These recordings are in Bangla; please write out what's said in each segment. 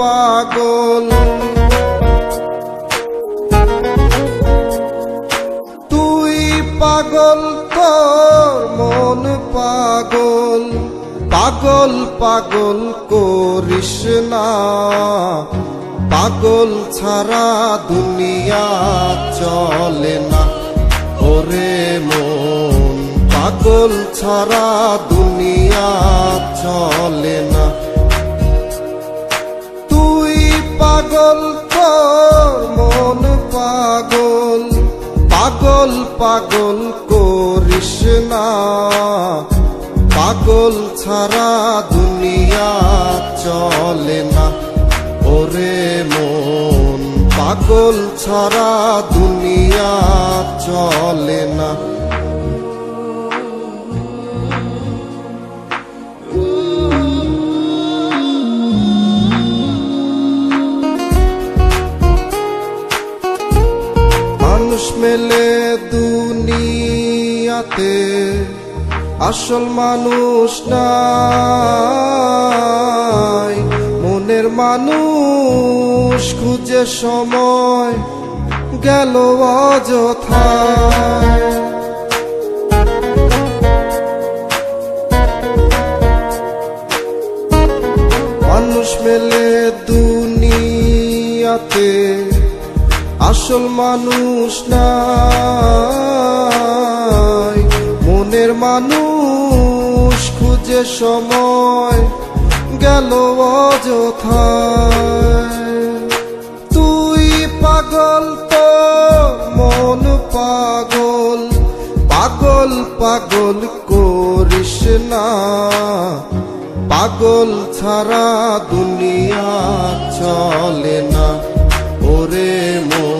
পাগল। তুই পাগল, তোর মন পাগল। পাগল পাগল করিস না। পাগল ছাড়া দুনিয়া চলে না। ওরে মন, পাগল ছাড়া দুনিয়া চলে না। পাগল তোর মন পাগল পাগল পাগল করিস না। পাগল ছাড়া দুনিয়া চলে না। ওরে মন, পাগল ছাড়া দুনিয়া চলে না। মানুষ মেলে দুনিয়াতে, আসল মানুষ নাই। মনের মানুষ খুঁজে সময় গেল অযথায়। মানুষ মেলে দুনিয়াতে আসল মানুষ নাই। মনের মানুষ খুঁজে সময় গেল অযথায়। তুই পাগল তো, মন পাগল। পাগল পাগল করিস না। পাগল ছাড়া দুনিয়া চলে না। ওরে মন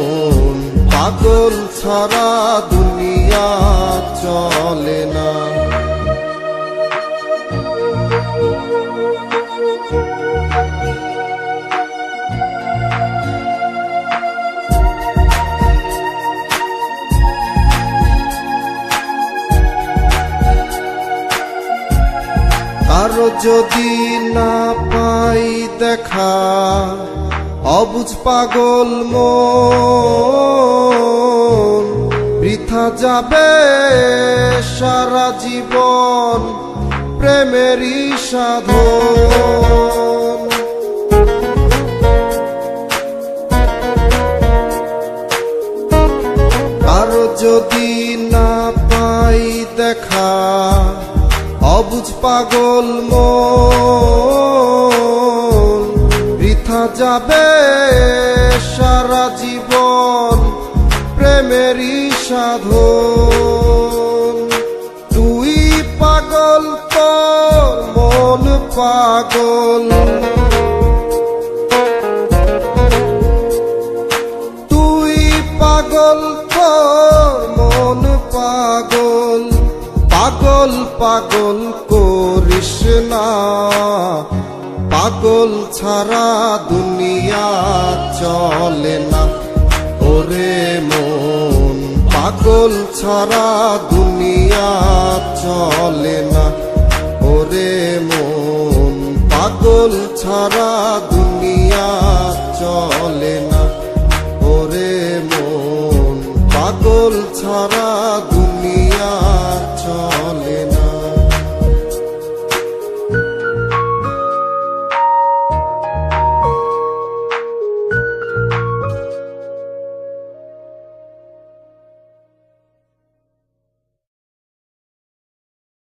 পাগল ছাড়া দুনিয়া চলে না। কারও যদি না পাই দেখা অবুঝ পাগল মন, বৃথা যাবে সারা জীবন প্রেমেরই সাধন। যদি না পাই দেখা অবুঝ পাগল মন যাবে সারা জীবন প্রেমেরই সাধন। তুই পাগল তোর মন পাগল। তুই পাগল তোর মন পাগল। পাগল পাগল করিস না। পাগল ছাড়া দুনিয়া চলে না। ওরে মন, পাগল ছাড়া দুনিয়া চলে না। ওরে মন, পাগল ছাড়া দুনিয়া চলে না। ওরে মন, পাগল ছাড়া